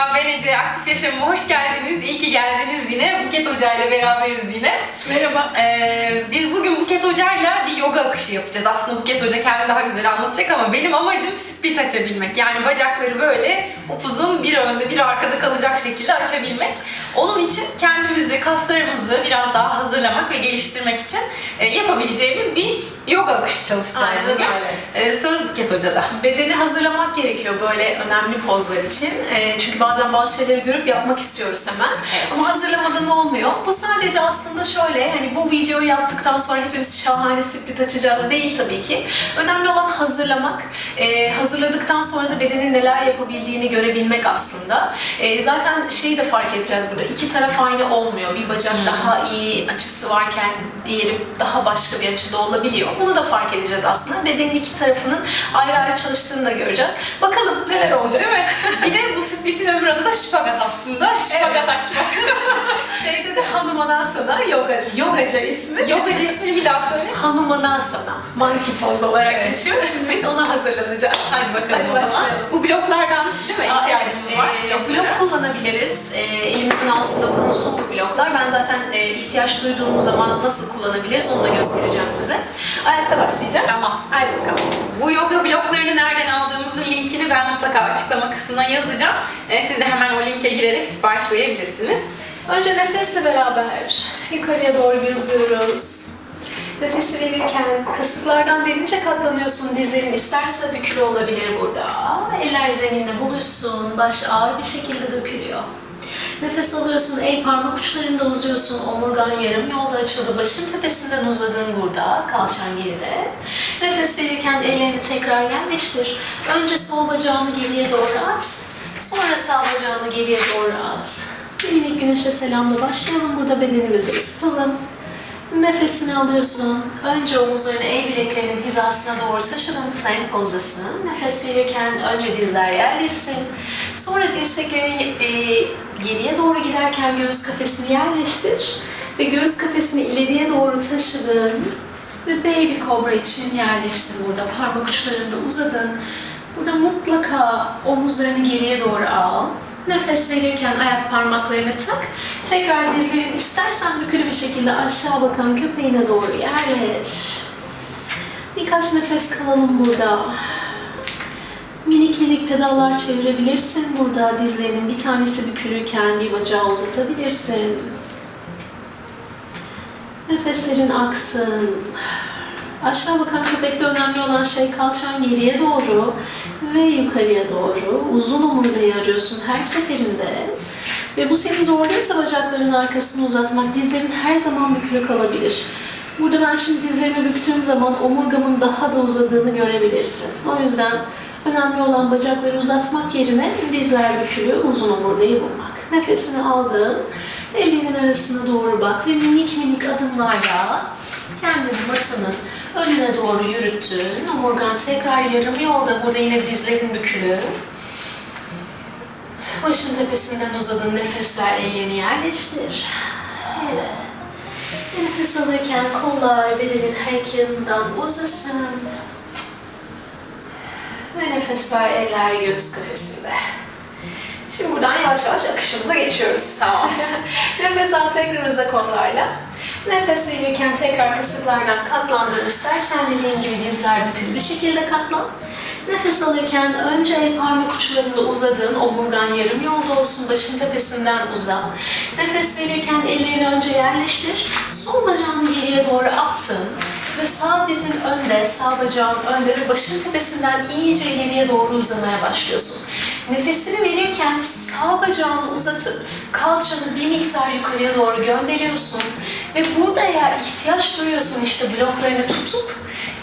Merhaba ben Ece. Aktif Yaşam'a hoş geldiniz. İyi ki geldiniz yine. Buket Hoca ile beraberiz yine. Merhaba. Ee, biz bugün Buket Hoca'yla bir yoga akışı yapacağız. Aslında Buket Hoca kendi daha güzel anlatacak ama benim amacım split açabilmek. Yani bacakları böyle upuzun bir önde bir arkada kalacak şekilde açabilmek. Onun için kendimizi, kaslarımızı biraz daha hazırlamak ve geliştirmek için e, yapabileceğimiz bir yoga akışı çalışacağız Aynen bugün. öyle. Ee, söz Buket Hoca'da. Bedeni hazırlamak gerekiyor böyle önemli pozlar için. Ee, çünkü bazen bazı şeyleri görüp yapmak istiyoruz hemen. Evet. Ama hazırlamadan olmuyor. Bu sadece aslında şöyle, hani bu videoyu yaptıktan sonra hepimiz şahane split açacağız değil tabii ki. Önemli olan hazırlamak. Hazırladıktan sonra da bedenin neler yapabildiğini görebilmek aslında. Zaten şeyi de fark edeceğiz burada. İki taraf aynı olmuyor. Bir bacak daha iyi açısı varken diğeri daha başka bir açıda olabiliyor. Bunu da fark edeceğiz aslında. Bedenin iki tarafının ayrı ayrı çalıştığını da göreceğiz. Bakalım neler olacak. Değil mi? Bir de bu split'in öbür adı da şipagat aslında. Şipagat açmak. Şeyde de Hanumanasana, yoga, yogaca ismi. Yogacı ismini bir daha söyle. Hanumanasana, monkey pose olarak Evet. geçiyor. Şimdi biz ona hazırlanacağız. Hadi bakalım Hadi o zaman. Bu bloklardan değil mi ihtiyacımız evet, var? e, blok kullanabiliriz. E, elimizin altında bulunsun bu bloklar. Ben zaten e, ihtiyaç duyduğumuz zaman nasıl kullanabiliriz onu da göstereceğim size. Ayakta başlayacağız. Tamam. Haydi bakalım. Bu yoga bloklarını nereden aldığımızın linkini ben mutlaka açıklama kısmına yazacağım. Ee, siz de hemen o linke girerek sipariş verebilirsiniz. Önce nefesle beraber yukarıya doğru gözlüyoruz. Nefesi verirken kasıklardan derince katlanıyorsun. Dizlerin isterse bükülü olabilir burada. Eller zeminle buluşsun. Baş ağır bir şekilde dökülüyor. Nefes alıyorsun, el parmak uçlarında uzuyorsun. Omurgan yarım yolda açıldı. Başın tepesinden uzadın burada. Kalçan geride. Nefes verirken ellerini tekrar yerleştir. Önce sol bacağını geriye doğru at. Sonra sağ bacağını geriye doğru at. Bir minik güneşe selamla başlayalım. Burada bedenimizi ısıtalım. Nefesini alıyorsun. Önce omuzlarını el bileklerinin hizasına doğru taşıdın. Plank pozdasın. Nefes verirken önce dizler yerleşsin. Sonra dirseklerin e, geriye doğru giderken göğüs kafesini yerleştir. Ve göğüs kafesini ileriye doğru taşıdın. Ve baby cobra için yerleştir burada. Parmak uçlarında uzadın. Burada mutlaka omuzlarını geriye doğru al. Nefes verirken ayak parmaklarını tak. Tekrar dizlerin istersen bükülü bir şekilde aşağı bakan köpeğine doğru yerleş. Birkaç nefes kalalım burada. Minik minik pedallar çevirebilirsin burada. Dizlerinin bir tanesi bükülürken bir bacağı uzatabilirsin. Nefeslerin aksın. Aşağı bakan köpekte önemli olan şey kalçan geriye doğru ve yukarıya doğru. Uzun omurgayı arıyorsun her seferinde. Ve bu seni zorluyorsa bacakların arkasını uzatmak, dizlerin her zaman bükülü kalabilir. Burada ben şimdi dizlerimi büktüğüm zaman omurgamın daha da uzadığını görebilirsin. O yüzden önemli olan bacakları uzatmak yerine dizler bükülü, uzun omurgayı bulmak. Nefesini aldın, ellerinin arasına doğru bak ve minik minik adımlarla kendini matının önüne doğru yürüttün. Omurgan tekrar yarım yolda. Burada yine dizlerin bükülü. Başın tepesinden uzadın. Nefesler ellerini yerleştir. Evet. Ve Nefes alırken kollar bedenin her iki yanından uzasın. Ve nefes ver eller göğüs kafesinde. Şimdi buradan yavaş yavaş akışımıza geçiyoruz. Tamam. Nefes al tekrar uza kollarla. Nefes verirken tekrar kasıklardan katlandığını istersen dediğim gibi dizler bükülü bir şekilde katlan. Nefes alırken önce el parmak uçlarında uzadığın omurgan yarım yolda olsun, başın tepesinden uza. Nefes verirken ellerini önce yerleştir. Sol bacağını geriye doğru attın ve sağ dizin önde, sağ bacağın önde ve başın tepesinden iyice ileriye doğru uzamaya başlıyorsun. Nefesini verirken sağ bacağını uzatıp kalçanı bir miktar yukarıya doğru gönderiyorsun. Ve burada eğer ihtiyaç duyuyorsun işte bloklarını tutup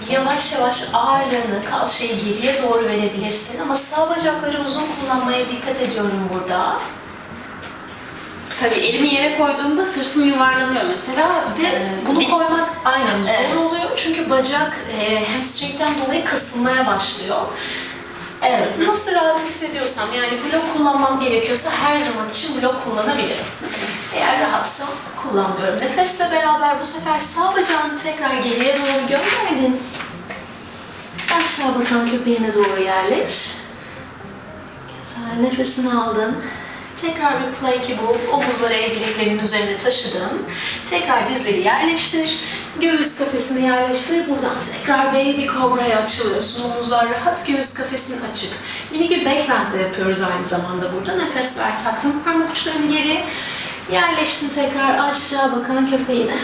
yavaş yavaş ağırlığını kalçayı geriye doğru verebilirsin. Ama sağ bacakları uzun kullanmaya dikkat ediyorum burada. Tabii elimi yere koyduğumda sırtım yuvarlanıyor mesela. Ve bunu koymak aynen zor Evet. oluyor çünkü bacak e, hamstringden dolayı kasılmaya başlıyor. Evet, nasıl rahat hissediyorsam yani blok kullanmam gerekiyorsa her zaman için blok kullanabilirim. Eğer rahatsam kullanmıyorum. Nefesle beraber bu sefer sağ bacağını tekrar geriye doğru gönderdin. Aşağı bakan köpeğine doğru yerleş. Güzel, nefesini aldın. Tekrar bir planki bul. Omuzları el bileklerinin üzerine taşıdın. Tekrar dizleri yerleştir. Göğüs kafesini yerleştir. Buradan tekrar baby cobra'ya açılıyorsun. Omuzlar rahat, göğüs kafesin açık. Minik bir backhand de yapıyoruz aynı zamanda burada. Nefes ver, taktın parmak uçlarını geri. Yerleştin tekrar aşağı bakan köpeğine.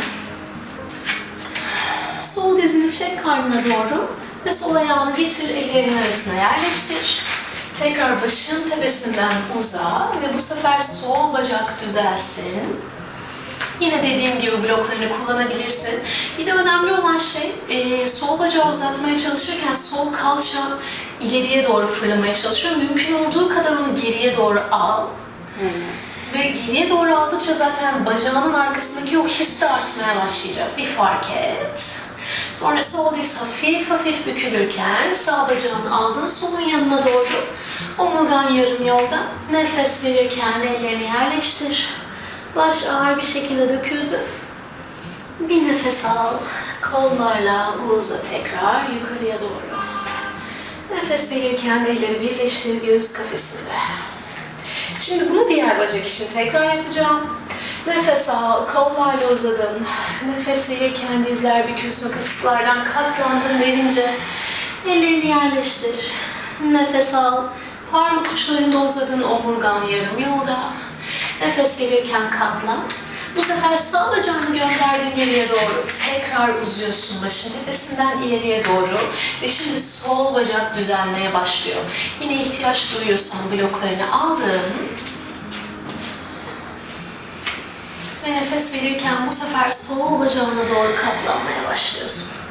Sol dizini çek karnına doğru ve sol ayağını getir ellerin arasına yerleştir. Tekrar başın tepesinden uza ve bu sefer sol bacak düzelsin. Yine dediğim gibi bloklarını kullanabilirsin. Bir de önemli olan şey e, sol bacağı uzatmaya çalışırken sol kalça ileriye doğru fırlamaya çalışıyor. Mümkün olduğu kadar onu geriye doğru al. Ve geriye doğru aldıkça zaten bacağının arkasındaki o his de artmaya başlayacak. Bir fark et. Sonra sol diz hafif hafif bükülürken sağ bacağını aldın solun yanına doğru. Omurgan yarım yolda. Nefes verirken ellerini yerleştir. Baş ağır bir şekilde döküldü. Bir nefes al. Kollarla uza tekrar yukarıya doğru. Nefes verirken elleri birleştir göğüs kafesinde. Şimdi bunu diğer bacak için tekrar yapacağım. Nefes al, kollarla uzadın. Nefes verirken dizler bükülsün, kasıklardan katlandın derince. Ellerini yerleştir. Nefes al, parmak uçlarında uzadın, omurgan yarım yolda. Nefes verirken katlan. Bu sefer sağ bacağını gönderdin geriye doğru. Tekrar uzuyorsun başın tepesinden ileriye doğru. Ve şimdi sol bacak düzelmeye başlıyor. Yine ihtiyaç duyuyorsan bloklarını aldın. Ve nefes verirken bu sefer sol bacağına doğru katlanmaya başlıyorsun.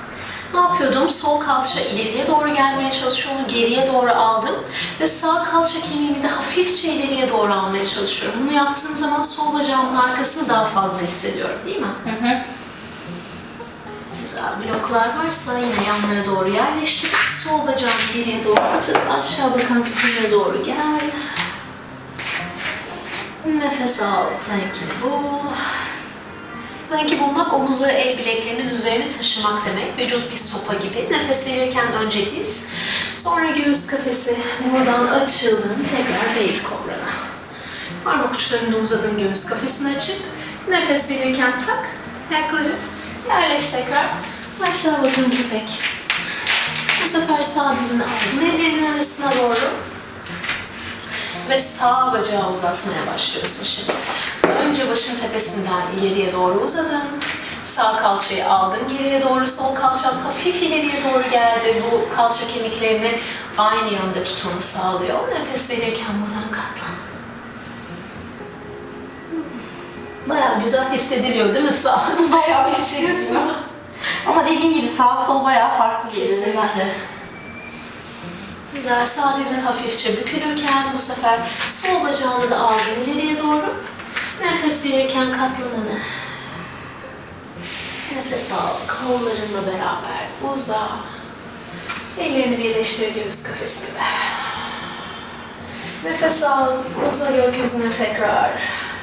Ne yapıyordum? Sol kalça ileriye doğru gelmeye çalışıyor, onu geriye doğru aldım. Ve sağ kalça kemiğimi de hafifçe ileriye doğru almaya çalışıyorum. Bunu yaptığım zaman sol bacağımın arkasını daha fazla hissediyorum değil mi? Güzel bloklar varsa yine yanlara doğru yerleştir. Sol bacağını geriye doğru atıp aşağı bakan köküne doğru gel. Nefes al, plankini bul. Planki bulmak omuzları el bileklerinin üzerine taşımak demek. Vücut bir sopa gibi. Nefes verirken önce diz, sonra göğüs kafesi. Buradan açıldın, tekrar baby kobrana. Parmak uçlarını uzadın göğüs kafesine açık. Nefes verirken tak, ayakları yerleş tekrar. Aşağı bakın köpek. Bu sefer sağ dizini aldın, ellerinin arasına doğru ve sağ bacağı uzatmaya başlıyorsun şimdi. Önce başın tepesinden ileriye doğru uzadın. Sağ kalçayı aldın geriye doğru, sol kalçan hafif ileriye doğru geldi. Bu kalça kemiklerini aynı yönde tutmanı sağlıyor. Nefes verirken buradan katlan. Bayağı güzel hissediliyor değil mi sağ? Bayağı içiyorsun. Ama dediğin gibi sağ sol bayağı farklı geliyor. Kesinlikle. Güzel. Sağ dizin hafifçe bükülürken bu sefer sol bacağını da aldın ileriye doğru. Nefes verirken katlanını. Nefes al. Kollarınla beraber uza. Ellerini birleştir göğüs kafesinde. Nefes al. Uza gökyüzüne tekrar.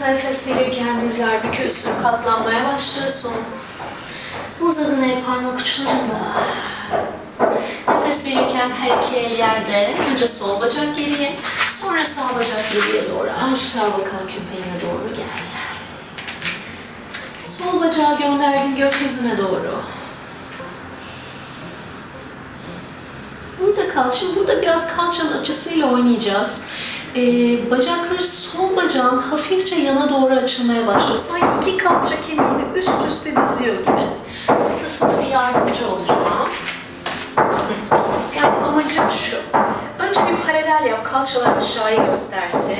Nefes verirken dizler bükülsün. Katlanmaya başlıyorsun. Uzadın el parmak uçlarında. Nefes verirken her iki el yerde. Önce sol bacak geriye, sonra sağ bacak geriye doğru. Aşağı bakan köpeğine doğru. Sol bacağı gönderdin gökyüzüne doğru. Burada kal. Şimdi burada biraz kalçanın açısıyla oynayacağız. Ee, bacakları sol bacağın hafifçe yana doğru açılmaya başlıyor. Sanki iki kalça kemiğini üst üste diziyor gibi. Burada sana bir yardımcı olacağım. Yani amacım şu. Önce bir paralel yap, kalçalar aşağıya göstersin.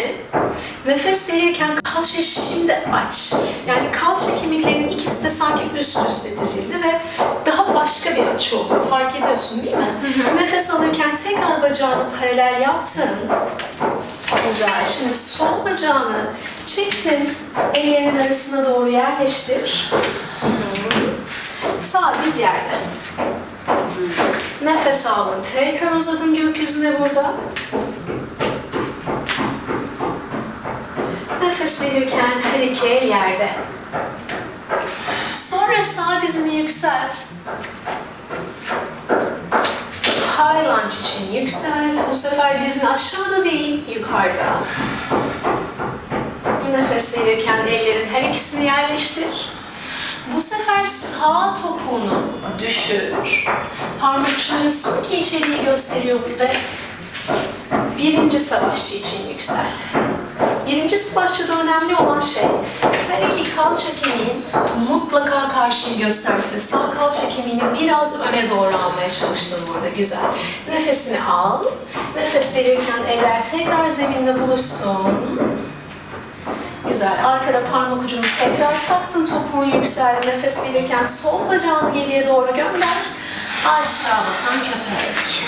Nefes verirken kalçayı şimdi aç. Yani kalça kemiklerinin ikisi de sanki üst üste dizildi ve daha başka bir açı oluyor. Fark ediyorsun değil mi? Nefes alırken tekrar bacağını paralel yaptın. Güzel. Şimdi sol bacağını çektin. Ellerinin arasına doğru yerleştir. Sağ diz yerde. Nefes aldın. Tekrar uzadın gökyüzüne burada. Nefes verirken her iki el yerde. Sonra sağ dizini yükselt. High lunge için yüksel. Bu sefer dizin aşağıda değil, yukarıda. Nefes verirken ellerin her ikisini yerleştir. Bu sefer sağ topuğunu düşür. Parmak uçları sanki içeriği gösteriyor ve birinci savaşçı için yüksel. Birinci savaşçıda önemli olan şey her iki kalça kemiğin mutlaka karşıyı göstersin. Sağ kalça kemiğini biraz öne doğru almaya çalıştın burada. Güzel. Nefesini al. Nefes verirken eller tekrar zeminle buluşsun. Güzel. Arkada parmak ucunu tekrar taktın. Topuğun yükseldi. Nefes verirken sol bacağını geriye doğru gönder. Aşağı bakan köpek.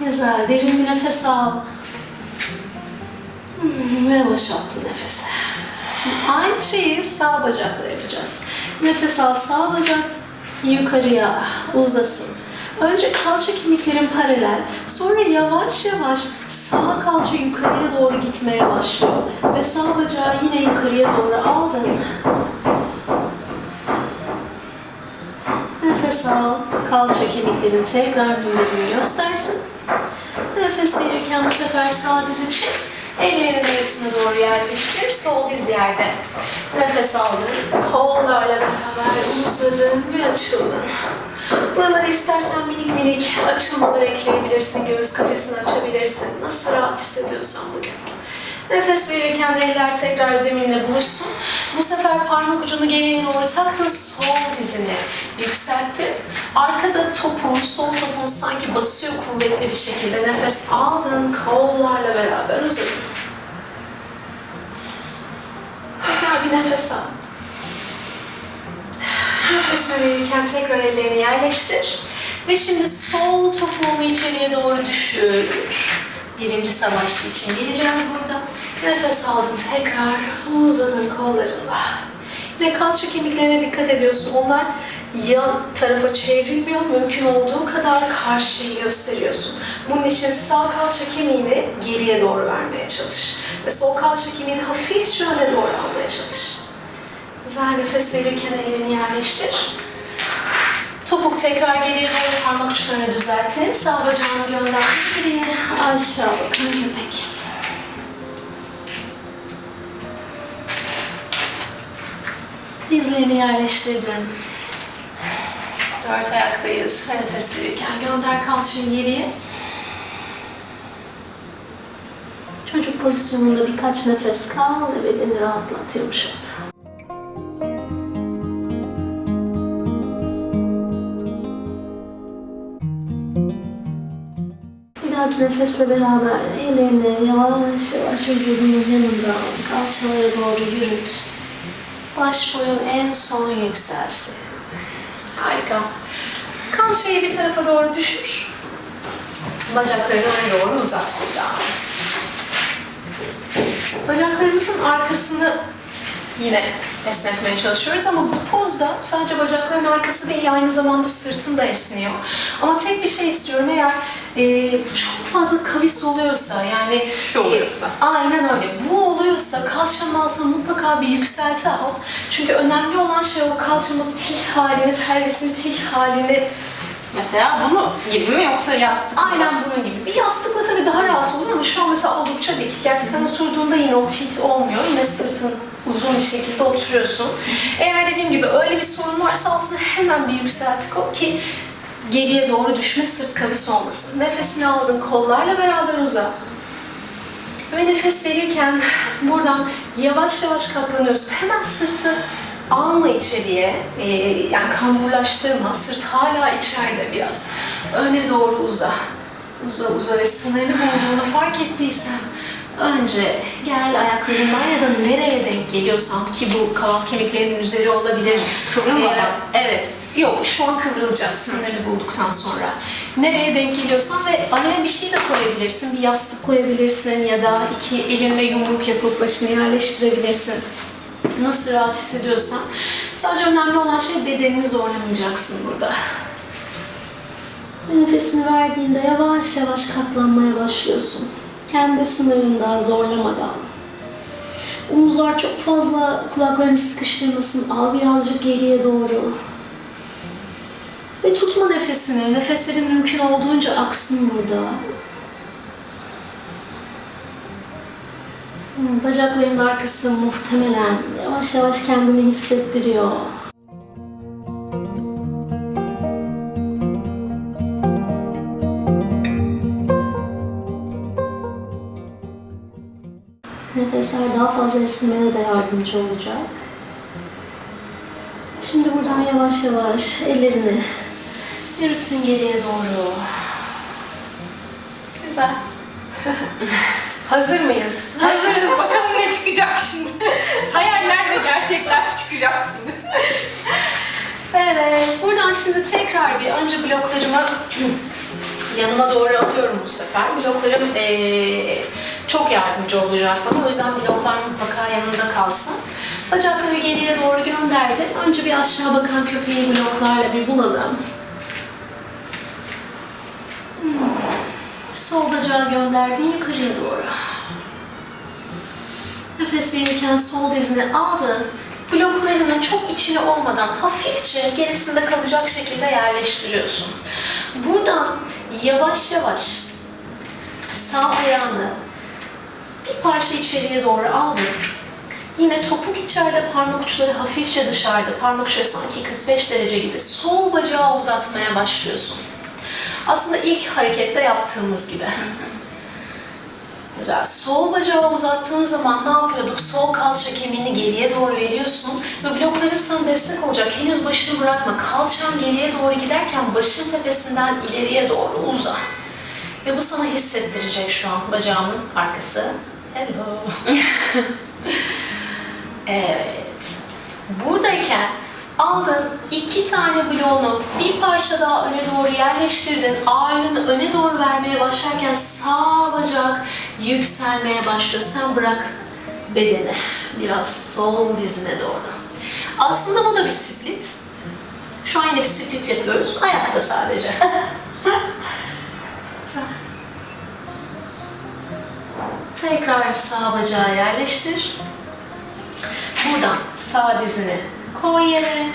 Güzel. Derin bir nefes al. Hmm, Ve boşalttı nefesi. Şimdi aynı şeyi sağ bacakla yapacağız. Nefes al sağ bacak yukarıya uzasın. Önce kalça kemiklerin paralel, sonra yavaş yavaş sağ kalça yukarıya doğru gitmeye başlıyor. Ve sağ bacağı yine yukarıya doğru aldın. Nefes al, kalça kemiklerin tekrar büyüdüğünü göstersin. Nefes verirken bu sefer sağ dizin çek. Ellerin arasına doğru yerleştir. Sol diz yerde. Nefes aldın. Kollarla beraber uzadın ve açıldın. Buralara istersen minik minik açılmalar ekleyebilirsin. Göğüs kafesini açabilirsin. Nasıl rahat hissediyorsan bugün. Nefes verirken eller tekrar zeminle buluşsun. Bu sefer parmak ucunu geriye doğru taktın. Sol dizini yükselttin. Arkada topuğun, sol topuğun sanki basıyor kuvvetli bir şekilde. Nefes aldın. Kollarla beraber uzadın. Tekrar bir nefes al. Nefesini verirken tekrar ellerini yerleştir. Ve şimdi sol topuğunu içeriye doğru düşür. Birinci savaşçı için geleceğiz burada. Nefes aldın tekrar uzadın kollarınla. Yine kalça kemiklerine dikkat ediyorsun. Onlar yan tarafa çevrilmiyor. Mümkün olduğu kadar karşıyı gösteriyorsun. Bunun için sağ kalça kemiğini geriye doğru vermeye çalış. Ve sol kalça kemiğini hafifçe öne doğru almaya çalış. Güzel nefes verirken ellerini yerleştir. Topuk tekrar geriye doğru parmak uçlarını düzelttin. Sağ bacağını gönder. Geriye aşağı bakın köpek. Dizlerini yerleştirdin. Dört ayaktayız. Ve nefes verirken gönder kalçayı geriye. Çocuk pozisyonunda birkaç nefes kal ve bedeni rahatlat, yumuşat. Nefesle beraber ellerini yavaş yavaş vücudunun yanından kalçalara doğru yürüt. Baş boyun en son yükselsin. Harika. Kalçayı bir tarafa doğru düşür. Bacaklarını öne doğru uzat burada. Bacaklarımızın arkasını yine esnetmeye çalışıyoruz ama bu pozda sadece bacakların arkası değil aynı zamanda sırtın da esniyor. Ama tek bir şey istiyorum eğer e, çok fazla kavis oluyorsa yani Şu oluyorsa. e, aynen öyle. Bu oluyorsa kalçanın altına mutlaka bir yükselti al. Çünkü önemli olan şey o kalçanın tilt halini, pelvisin tilt halini Mesela bunu gibi mi yoksa yastık mı? Aynen bunun gibi. Bir yastıkla tabii daha rahat olur ama şu an mesela oldukça dik. Gerçi sen oturduğunda yine o tilt olmuyor. Yine sırtın uzun bir şekilde oturuyorsun. Eğer dediğim gibi öyle bir sorun varsa altına hemen bir yükselti koy ki geriye doğru düşme sırt kavis olmasın. Nefesini aldın kollarla beraber uza. Ve nefes verirken buradan yavaş yavaş katlanıyorsun. Hemen sırtı alma içeriye, ee, yani kamburlaştırma, sırt hala içeride biraz. Öne doğru uza. Uza uza ve sınırını bulduğunu fark ettiysen önce gel ayaklarından ya da nereye denk geliyorsan ki bu kaval kemiklerinin üzeri olabilir. Kıvrılmadan. Ee, evet. Yok şu an kıvrılacağız sınırını bulduktan sonra. Nereye denk geliyorsan ve araya bir şey de koyabilirsin. Bir yastık koyabilirsin ya da iki elinle yumruk yapıp başını yerleştirebilirsin. Nasıl rahat hissediyorsan. Sadece önemli olan şey bedenini zorlamayacaksın burada. Nefesini verdiğinde yavaş yavaş katlanmaya başlıyorsun. Kendi sınırında zorlamadan. Omuzlar çok fazla kulaklarını sıkıştırmasın. Al birazcık geriye doğru. Ve tutma nefesini. Nefeslerin mümkün olduğunca aksın burada. Bacakların arkası muhtemelen yavaş yavaş kendini hissettiriyor. Nefesler daha fazla esnemene de yardımcı olacak. Şimdi buradan yavaş yavaş ellerini yürütün geriye doğru. Güzel. Hazır mıyız? Hazırız bakalım ne çıkacak şimdi. Hayaller ve gerçekler çıkacak şimdi. Evet, buradan şimdi tekrar bir önce bloklarımı yanıma doğru alıyorum bu sefer. Bloklarım eee, çok yardımcı olacak bana. O yüzden bloklar mutlaka yanında kalsın. Bacakları geriye doğru gönderdim. Önce bir aşağı bakan köpeği bloklarla bir bulalım. Hmm. Sol bacağı gönderdin yukarıya doğru. Nefes verirken sol dizini aldın. Bloklarının çok içine olmadan hafifçe gerisinde kalacak şekilde yerleştiriyorsun. Buradan yavaş yavaş sağ ayağını bir parça içeriye doğru aldın. Yine topuk içeride, parmak uçları hafifçe dışarıda. Parmak uçları sanki 45 derece gibi. Sol bacağı uzatmaya başlıyorsun. Aslında ilk harekette yaptığımız gibi. Güzel. Sol bacağı uzattığın zaman ne yapıyorduk? Sol kalça kemiğini geriye doğru veriyorsun ve blokların sana destek olacak. Henüz başını bırakma. Kalçan geriye doğru giderken başın tepesinden ileriye doğru uza. Ve bu sana hissettirecek şu an bacağımın arkası. Hello. evet. Buradayken aldın iki tane bloğunu bir parça daha öne doğru yerleştirdin. Ağırlığını öne doğru vermeye başlarken sağ bacak yükselmeye başlıyor. Sen bırak bedeni biraz sol dizine doğru. Aslında bu da bir split. Şu an yine bir split yapıyoruz. Ayakta sadece. Tekrar sağ bacağı yerleştir. Buradan sağ dizini koy yere.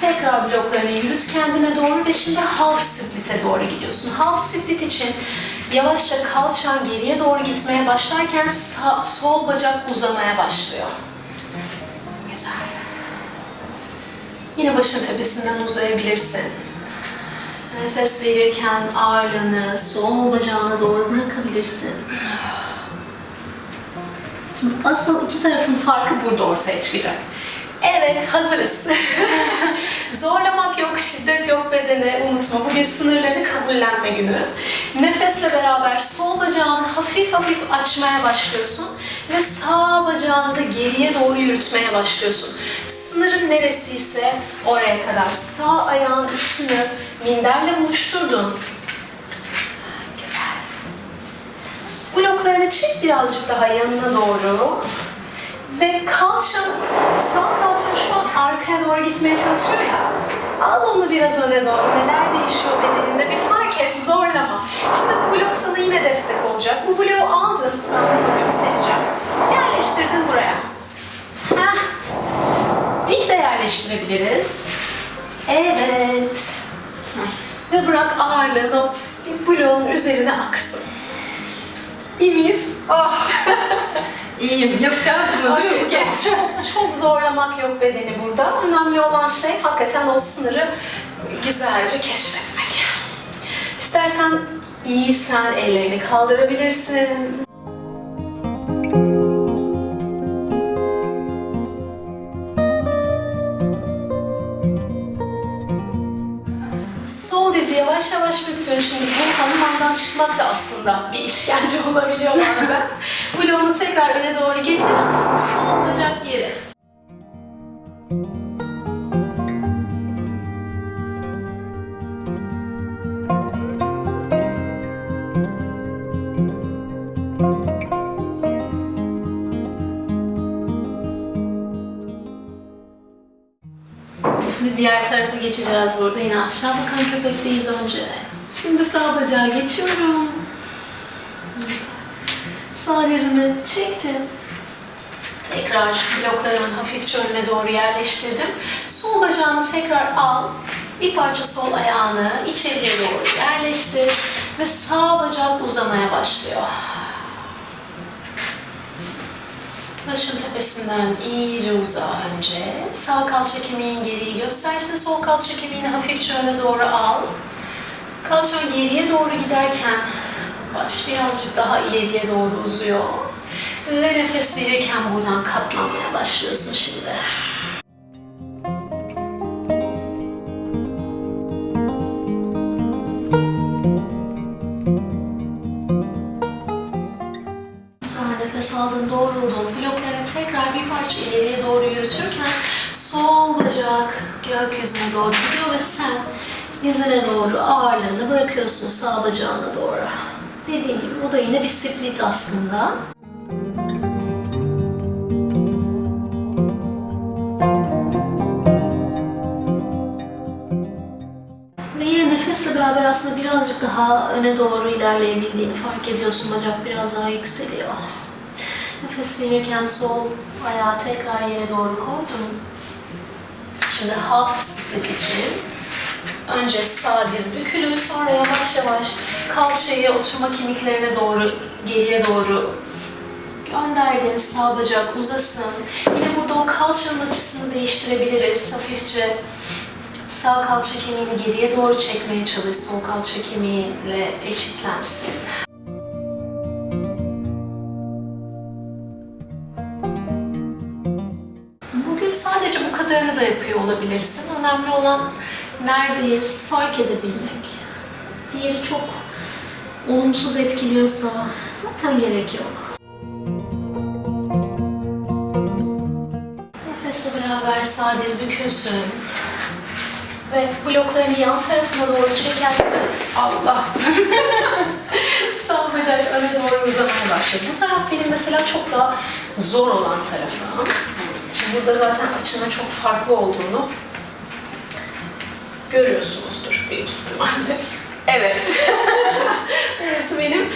Tekrar bloklarını yürüt kendine doğru ve şimdi half split'e doğru gidiyorsun. Half split için yavaşça kalçan geriye doğru gitmeye başlarken sağ, sol bacak uzamaya başlıyor. Güzel. Yine başın tepesinden uzayabilirsin. Nefes verirken ağırlığını sol bacağına doğru bırakabilirsin. Şimdi asıl iki tarafın farkı burada ortaya çıkacak. Evet, hazırız. Zorlamak yok, şiddet yok bedene, unutma. Bugün sınırlarını kabullenme günü. Nefesle beraber sol bacağını hafif hafif açmaya başlıyorsun ve sağ bacağını da geriye doğru yürütmeye başlıyorsun. Sınırın neresiyse oraya kadar sağ ayağın üstünü minderle buluşturdun. Güzel. Bloklarını çek birazcık daha yanına doğru. Ve kalçan, sağ kalçan şu an arkaya doğru gitmeye çalışıyor ya. Al onu biraz öne doğru. Neler değişiyor bedeninde bir fark et, zorlama. Şimdi bu blok sana yine destek olacak. Bu bloğu aldın, ben bunu göstereceğim. Yerleştirdin buraya. Heh. Yerleştirebiliriz. Evet. Ve bırak ağırlığını bir bloğun üzerine aksın. İyi miyiz? Oh. İyiyim. Yapacağız bunu değil mi Buket? çok, çok zorlamak yok bedeni burada. Önemli olan şey hakikaten o sınırı güzelce keşfetmek. İstersen iyiysen ellerini kaldırabilirsin. Yavaş yavaş büktün. Şimdi bu hanımandan çıkmak da aslında bir işkence olabiliyor bazen. Bloğunu tekrar öne doğru getir. Sol bacak geri. Şimdi diğer tarafa geçeceğiz burada. Yine aşağı bakan köpekteyiz önce. Şimdi sağ bacağa geçiyorum. Sağ dizimi çektim. Tekrar bloklarımın hafifçe önüne doğru yerleştirdim. Sol bacağını tekrar al. Bir parça sol ayağını içeriye doğru yerleştir. Ve sağ bacak uzamaya başlıyor. Başın tepesinden iyice uzağa önce. Sağ kalça kemiğin geriyi göstersin. Sol kalça kemiğini hafifçe öne doğru al. Kalçan geriye doğru giderken baş birazcık daha ileriye doğru uzuyor. Ve nefes verirken buradan katlanmaya başlıyorsun şimdi. Nefes aldın, doğruldun. Bloklarını tekrar bir parça ileriye doğru yürütürken sol bacak gökyüzüne doğru gidiyor ve sen dizine doğru ağırlığını bırakıyorsun sağ bacağına doğru. Dediğim gibi bu da yine bir split aslında. Nefesle beraber aslında birazcık daha öne doğru ilerleyebildiğini fark ediyorsun. Bacak biraz daha yükseliyor. Nefes verirken sol ayağı tekrar yere doğru koydum. Şimdi half split için önce sağ diz bükülü, sonra yavaş yavaş kalçayı oturma kemiklerine doğru, geriye doğru gönderdin. Sağ bacak uzasın. Yine burada o kalçanın açısını değiştirebiliriz. Hafifçe Sağ kalça kemiğini geriye doğru çekmeye çalış. Sol kalça kemiğiyle eşitlensin. Kadarını da yapıyor olabilirsin. Önemli olan neredeyiz fark edebilmek. Diğeri çok olumsuz etkiliyorsa zaten gerek yok. Nefesle beraber sağ diz bükülsün ve bloklarını yan tarafına doğru çekerken Allah sağ bacak öne doğru uzamaya başladı. Bu taraf benim mesela çok daha zor olan tarafım. Burada zaten açının çok farklı olduğunu görüyorsunuzdur büyük ihtimalle. Evet. Burası benim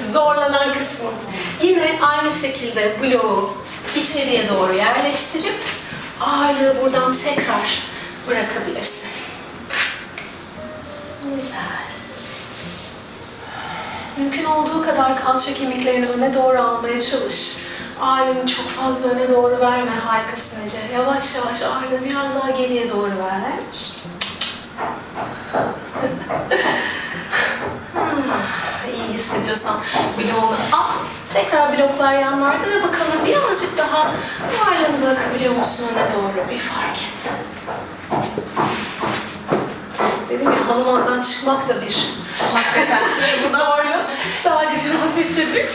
zorlanan kısmım. Yine aynı şekilde bloğu içeriye doğru yerleştirip ağırlığı buradan tekrar bırakabilirsin. Güzel. Mümkün olduğu kadar kalça kemiklerini öne doğru almaya çalış. Ağırlığını çok fazla öne doğru verme. Harikasın Ece. Yavaş yavaş ağırlığını biraz daha geriye doğru ver. Ah, İyi hissediyorsan bloğunu al. Tekrar bloklar yanlarda ve bakalım birazcık daha ağırlığını bırakabiliyor musun öne doğru? Bir fark et. Dedim ya hanumandan çıkmak da bir Hakikaten şimdi buna zor. Sağ dizini hafifçe bük.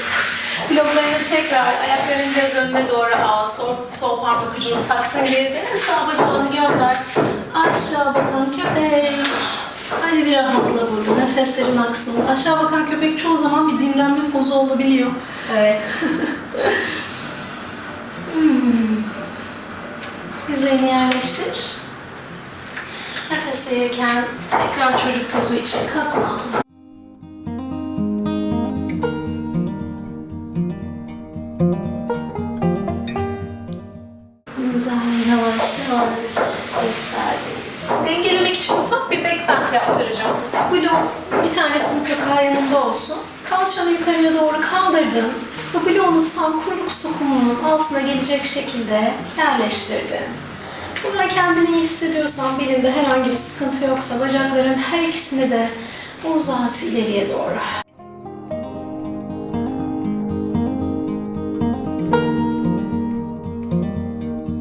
Bloklarını tekrar ayaklarını biraz önüne doğru al. Sol, sol parmak ucunu taktın geride. Sağ bacağını gönder. Aşağı bakan köpek. Hadi bir rahatla burada. Nefeslerin aksın. Aşağı bakan köpek çoğu zaman bir dinlenme pozu olabiliyor. Evet. Dizlerini yerleştir. Nefes verirken tekrar çocuk pozu için katlan. Bir tanesinin kaka yanında olsun. Kalçanı yukarıya doğru kaldırdın. Bu bloğunu tam kuyruk sokumunun altına gelecek şekilde yerleştirdin. Burada kendini iyi hissediyorsan, belinde herhangi bir sıkıntı yoksa bacakların her ikisini de uzat ileriye doğru.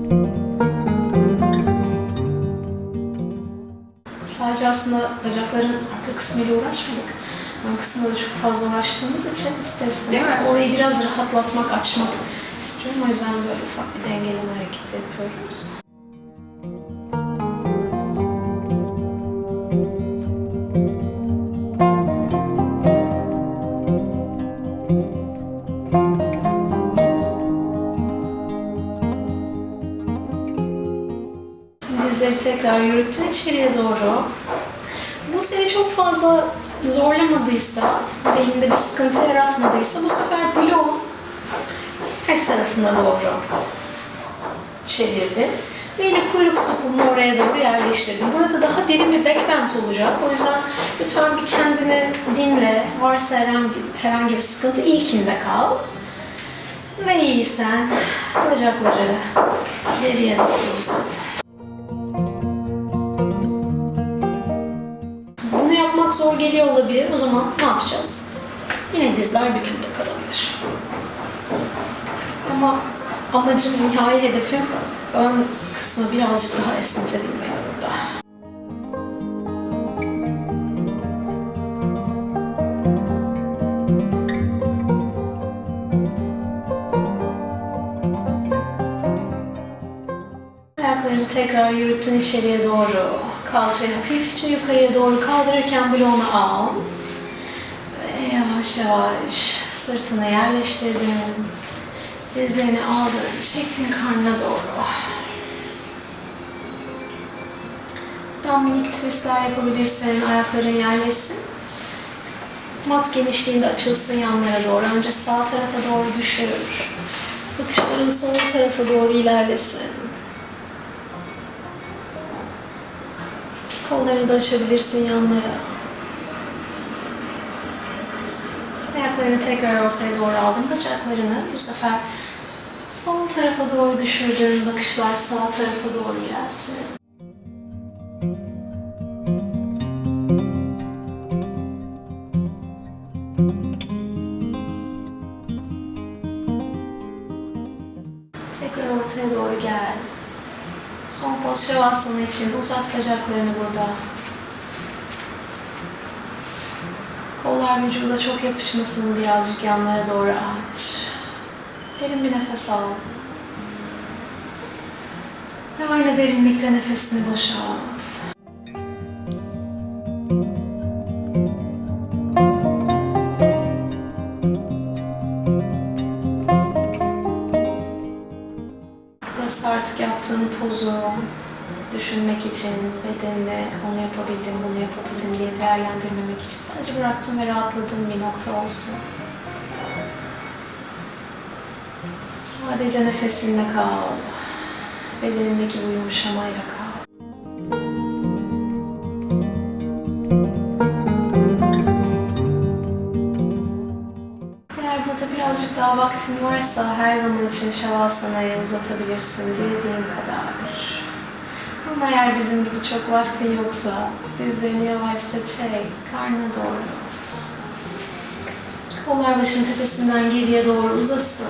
Sadece aslında bacakların arka kısmıyla uğraşmadık. Ön kısmında da çok fazla uğraştığımız için ister istemez orayı biraz rahatlatmak, açmak istiyorum. O yüzden böyle ufak bir dengeleme hareketi yapıyoruz. Dizleri tekrar yürüttün içeriye doğru. Bu seni çok fazla zorlamadıysa, belinde bir sıkıntı yaratmadıysa bu sefer bloğun her tarafına doğru çevirdin. Ve yine kuyruk sokumunu oraya doğru yerleştirdin. Burada daha derin bir backbend olacak. O yüzden lütfen bir kendini dinle. Varsa herhangi, herhangi bir sıkıntı ilkinde kal. Ve iyiysen bacakları ileriye doğru uzat. Zor geliyor olabilir. O zaman ne yapacağız? Yine dizler bükülde kalabilir. Ama amacım, nihai hedefim ön kısmı birazcık daha esnetebilmek burada. Ayaklarını tekrar yürüttün içeriye doğru. Kalçayı hafifçe yukarıya doğru kaldırırken bloğunu al. Ve yavaş yavaş sırtını yerleştirdin. Dizlerini aldın, çektin karnına doğru. Buradan minik twistler yapabilirsin, ayakların yerleşsin. Mat genişliğinde açılsın yanlara doğru. Önce sağ tarafa doğru düşür. Bakışların sol tarafa doğru ilerlesin. Kollarını da açabilirsin yanlara. Ayaklarını tekrar ortaya doğru aldın. Bacaklarını bu sefer sol tarafa doğru düşürdün. Bakışlar sağ tarafa doğru gelsin. Şavasana için uzat bacaklarını burada. Kollar vücuda çok yapışmasın birazcık yanlara doğru aç. Derin bir nefes al. Ve aynı derinlikte nefesini boşalt. İçin, bedenine onu yapabildim, bunu yapabildim diye değerlendirmemek için sadece bıraktığın ve rahatladığın bir nokta olsun. Sadece nefesinle kal. Bedenindeki bu yumuşamayla kal. Birazcık daha vaktin varsa her zaman için Shavasana'yı uzatabilirsin dilediğin kadar. Ama eğer bizim gibi çok vaktin yoksa dizlerini yavaşça çek, karnına doğru. Kollar başın tepesinden geriye doğru uzasın.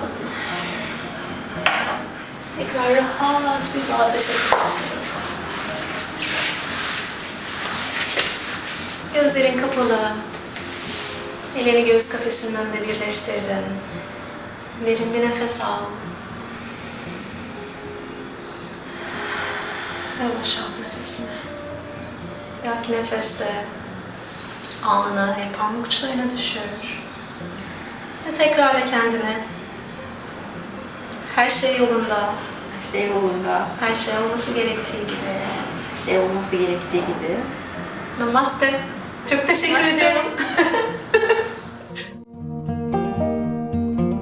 Tekrar rahat bir bağdaş atacaksın. Gözlerin kapalı. Elini göğüs kafesinin önünde birleştirdin. Derin bir nefes al. Ve boşalt nefesini. Dahaki nefeste alnını el parmak uçlarına düşür. Ve tekrarla kendine. Her şey yolunda. Her şey yolunda, Her şey olması gerektiği gibi. her şey olması gerektiği gibi. Namaste. Çok teşekkür Namaste. ediyorum.